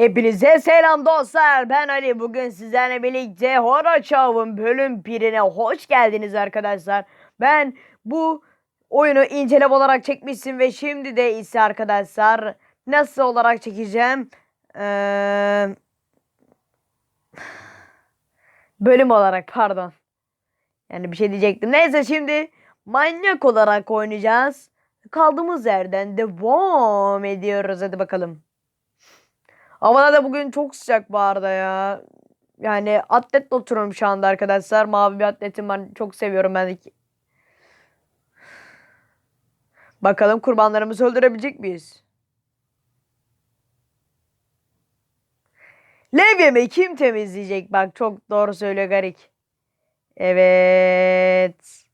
Hepinize selam dostlar. Ben Ali. Bugün sizlerle birlikte Hora Çav'ın bölüm 1'ine hoş geldiniz arkadaşlar. Ben bu oyunu inceleme olarak çekmiştim ve şimdi de ise arkadaşlar nasıl olarak çekeceğim? Ee, bölüm olarak pardon. Yani bir şey diyecektim. Neyse şimdi manyak olarak oynayacağız. Kaldığımız yerden devam ediyoruz. Hadi bakalım. Havalar da bugün çok sıcak bu arada ya. Yani atletle oturuyorum şu anda arkadaşlar. Mavi bir atletim var. Çok seviyorum ben. Bakalım kurbanlarımızı öldürebilecek miyiz? Levyemi kim temizleyecek? Bak çok doğru söylüyor Garik. Evet.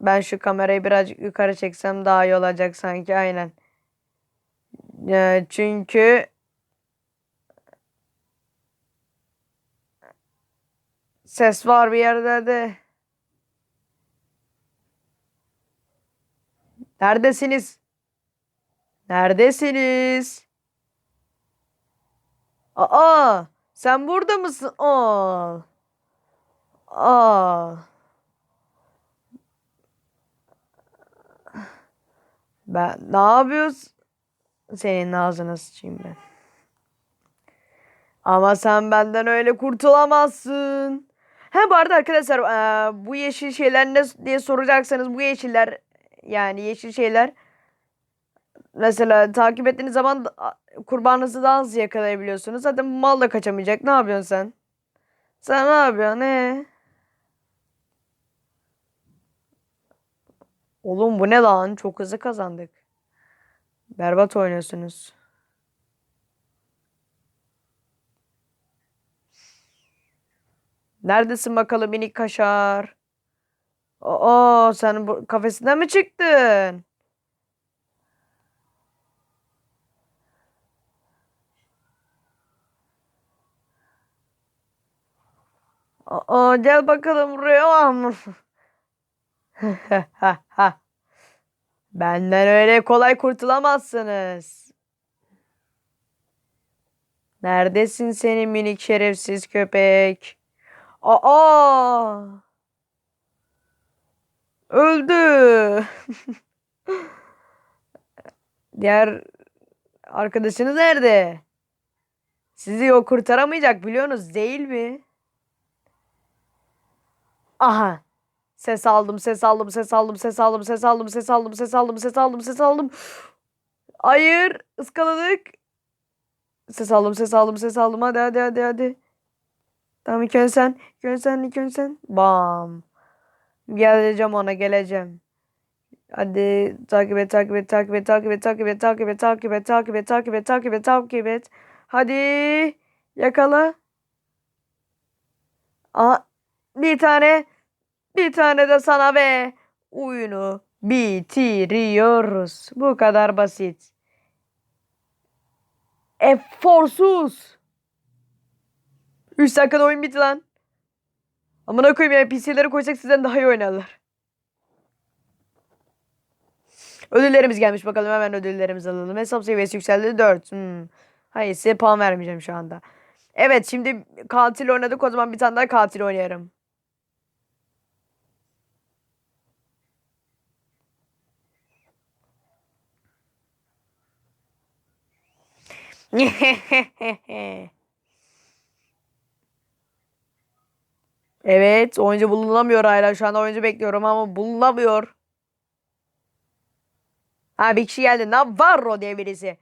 Ben şu kamerayı birazcık yukarı çeksem daha iyi olacak sanki. Aynen. Ee, çünkü ses var bir yerde de. Neredesiniz? Neredesiniz? Aa, sen burada mısın? Aa. Aa. Ben ne yapıyorsun? Senin ağzına sıçayım ben. Ama sen benden öyle kurtulamazsın. Ha bu arada arkadaşlar eee, bu yeşil şeyler ne diye soracaksanız bu yeşiller yani yeşil şeyler mesela takip ettiğiniz zaman kurbanınızı daha hızlı yakalayabiliyorsunuz. Zaten mal da kaçamayacak. Ne yapıyorsun sen? Sen ne yapıyorsun? Ne? Oğlum bu ne lan? Çok hızlı kazandık. Berbat oynuyorsunuz. Neredesin bakalım minik kaşar? Aa sen bu kafesinden mi çıktın? Aa gel bakalım buraya. Benden öyle kolay kurtulamazsınız. Neredesin senin minik şerefsiz köpek? Aa! Öldü. Diğer arkadaşınız nerede? Sizi yok kurtaramayacak biliyorsunuz değil mi? Aha. Ses aldım, ses aldım, ses aldım, ses aldım, ses aldım, ses aldım, ses aldım, ses aldım, ses aldım. Hayır, ıskaladık. Ses aldım, ses aldım, ses aldım. Hadi, hadi, hadi, hadi. Tamam ilk önce sen, ilk önce sen, ilk önce sen. Bam. Geleceğim ona, geleceğim. Hadi takip et, takip et, takip et, takip et, takip et, takip et, takip et, takip et, takip et, takip et, takip et. Hadi yakala. Aa, bir tane, bir tane de sana ve oyunu bitiriyoruz. Bu kadar basit. Eforsuz. 3 dakikada oyun bitti lan. Amına koyayım ya PC'leri koysak sizden daha iyi oynarlar. Ödüllerimiz gelmiş bakalım hemen ödüllerimizi alalım. Hesap seviyesi yükseldi 4. Hmm. Hayır size puan vermeyeceğim şu anda. Evet şimdi katil oynadık o zaman bir tane daha katil oynayarım. Evet oyuncu bulunamıyor hala şu anda oyuncu bekliyorum ama bulunamıyor. Ha bir kişi geldi. Navarro diye birisi.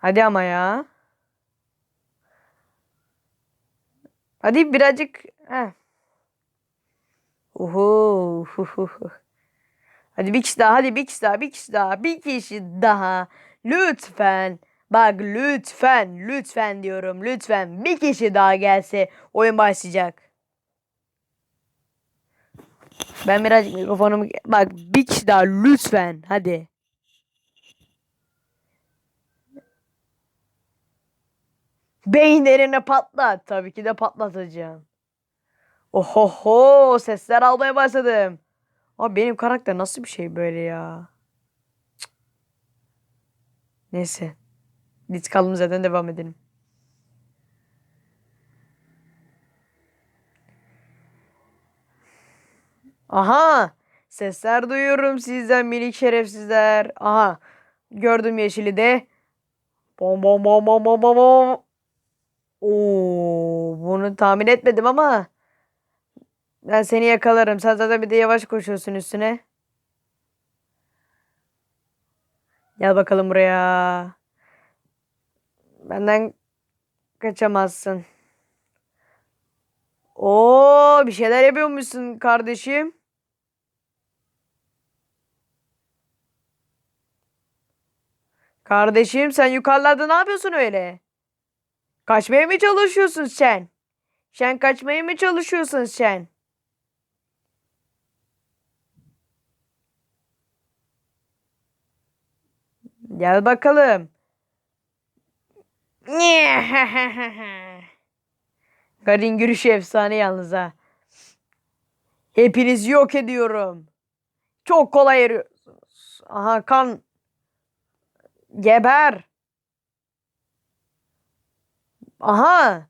Hadi ama ya. Hadi birazcık. Heh. Huhuhu. Hadi bir kişi daha, hadi bir kişi daha, bir kişi daha, bir kişi daha. Lütfen. Bak lütfen, lütfen diyorum, lütfen. Bir kişi daha gelse oyun başlayacak. Ben birazcık mikrofonumu... Bak bir kişi daha lütfen, hadi. Beyinlerini patlat. Tabii ki de patlatacağım. Ohoho sesler almaya başladım. Abi benim karakter nasıl bir şey böyle ya? Neyse. Biz kaldığımız yerden devam edelim. Aha! Sesler duyuyorum sizden minik şerefsizler. Aha! Gördüm yeşili de. Bom bom bom bom bom bom. Oo, bunu tahmin etmedim ama ben seni yakalarım. Sen zaten bir de yavaş koşuyorsun üstüne. Gel bakalım buraya. Benden kaçamazsın. Oo, bir şeyler yapıyormuşsun kardeşim. Kardeşim sen yukarılarda ne yapıyorsun öyle? Kaçmaya mı çalışıyorsun sen? Sen kaçmaya mı çalışıyorsun sen? Gel bakalım. Garin gülüşü efsane yalnız ha. Hepinizi yok ediyorum. Çok kolay eriyorsunuz. Aha kan. Geber. Aha.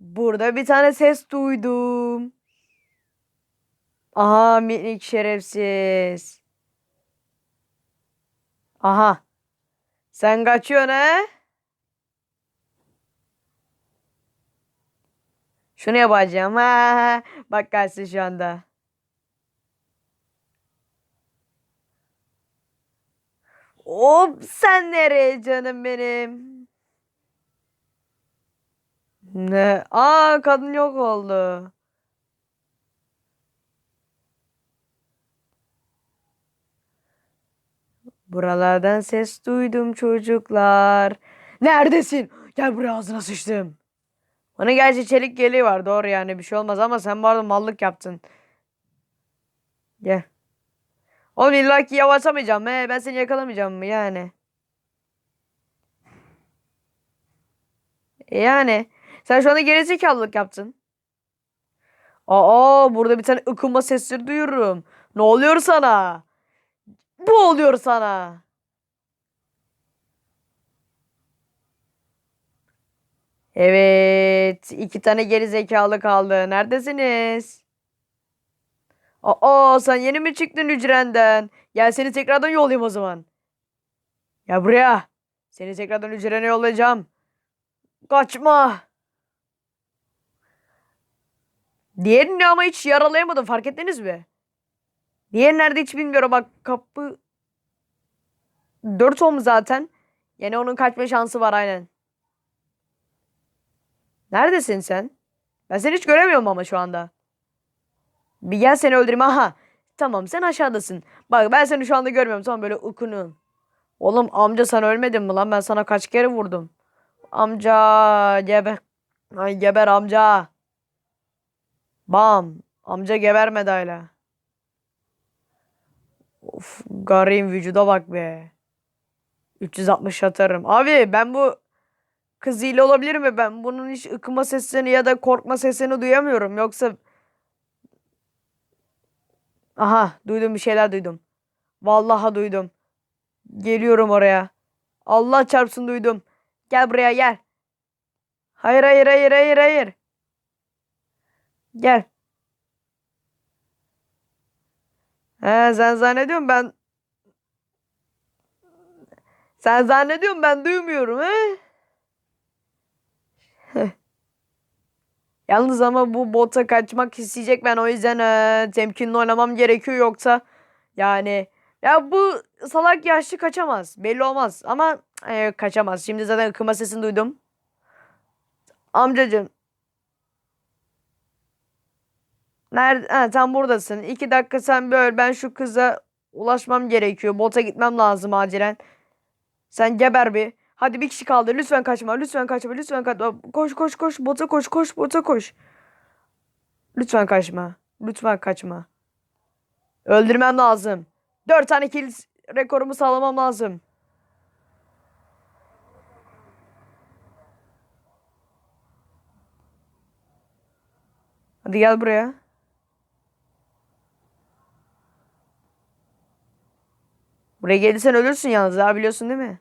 Burada bir tane ses duydum. Aha minik şerefsiz. Aha. Sen kaçıyorsun he? Şunu yapacağım. Ha. Bak gelsin şu anda. Hop sen nereye canım benim? Ne? Aa kadın yok oldu. Buralardan ses duydum çocuklar. Neredesin? Gel buraya ağzına sıçtım. Bana gerçi çelik yeleği var doğru yani bir şey olmaz ama sen bu arada mallık yaptın. Gel. Oğlum illa ki yavaşlamayacağım he. Ben seni yakalamayacağım yani? Yani. Sen şu anda gerizekalılık yaptın. Aa burada bir tane ıkınma sesleri duyuyorum. Ne oluyor sana? Bu oluyor sana. Evet. iki tane geri zekalı kaldı. Neredesiniz? Aa sen yeni mi çıktın hücrenden? Gel seni tekrardan yollayayım o zaman. Ya buraya. Seni tekrardan hücrene yollayacağım. Kaçma. Diğerini ama hiç yaralayamadım fark ettiniz mi? Diğer nerede hiç bilmiyorum bak kapı 4 olmuş zaten. Yani onun kaçma şansı var aynen. Neredesin sen? Ben seni hiç göremiyorum ama şu anda. Bir gel seni öldüreyim. Aha. Tamam sen aşağıdasın. Bak ben seni şu anda görmüyorum. Tamam böyle ukunu. Oğlum amca sen ölmedin mi lan? Ben sana kaç kere vurdum. Amca geber. Ay geber amca. Bam. Amca gebermedi hala. Of garayım vücuda bak be. 360 atarım. Abi ben bu kız ile olabilir mi? Ben bunun hiç ıkıma seslerini ya da korkma seslerini duyamıyorum. Yoksa Aha duydum bir şeyler duydum. Vallahi duydum. Geliyorum oraya. Allah çarpsın duydum. Gel buraya gel. Hayır hayır hayır hayır hayır. Gel. He sen zannediyorsun ben sen zannediyorsun ben duymuyorum he? Yalnız ama bu bota kaçmak isteyecek ben o yüzden eee, temkinli oynamam gerekiyor yoksa yani ya bu salak yaşlı kaçamaz belli olmaz ama eee, kaçamaz. Şimdi zaten ıkıma sesini duydum. Amcacığım Nerede? Ha, sen buradasın. İki dakika sen bir öl. Ben şu kıza ulaşmam gerekiyor. Bota gitmem lazım acilen. Sen geber bir. Hadi bir kişi kaldı. Lütfen kaçma. Lütfen kaçma. Lütfen kaçma. Koş koş koş. Bota koş. Koş bota koş. Lütfen kaçma. Lütfen kaçma. Öldürmem lazım. Dört tane kill rekorumu sağlamam lazım. Hadi gel buraya. Buraya gelirsen ölürsün yalnız ha biliyorsun değil mi?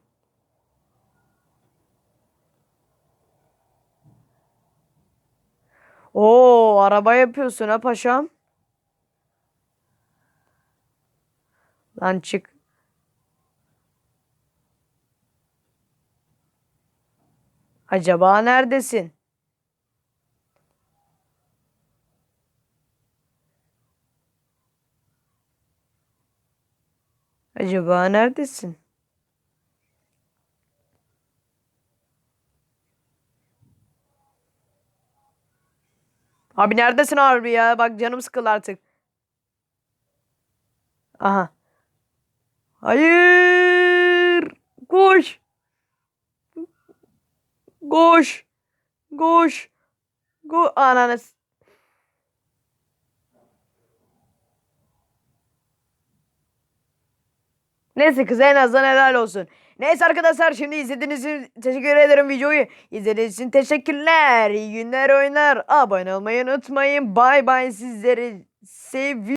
Oo araba yapıyorsun ha paşam. Lan çık. Acaba neredesin? Acaba neredesin? Abi neredesin abi ya? Bak canım sıkıldı artık. Aha. Hayır. Koş. Koş. Koş. Go ananı. Neyse kız en azından helal olsun. Neyse arkadaşlar şimdi izlediğiniz için teşekkür ederim videoyu. İzlediğiniz için teşekkürler. İyi günler oynar. Abone olmayı unutmayın. Bay bay sizleri seviyorum.